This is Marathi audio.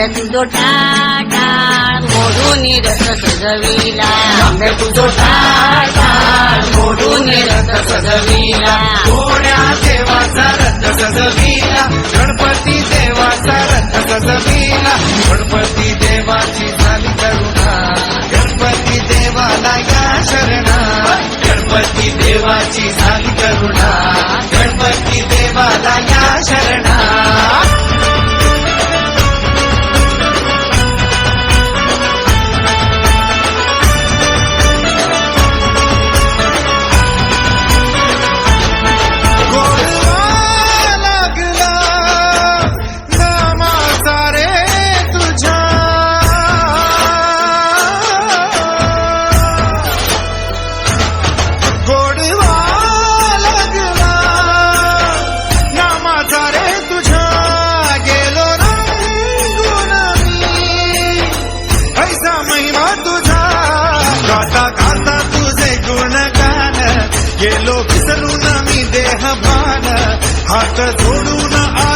आंब्या तुझो टाळ मोडून रस सजविला. आंब्या तुझो टाळ मोडून रस सजविला. कोण्या देवाचा रथ सजविला? गणपती देवाचा रथ सजविला. गणपती देवाची झाली करुणा. गणपती देवाला या शरणा. गणपती देवाची झाली करुणा. गणपती देवाला या शरणा. ಗೆಲೋ ಬಿಸಲು ನಮಿ ದೇಹ ಬಾಲ ಆತ ಜೋಡು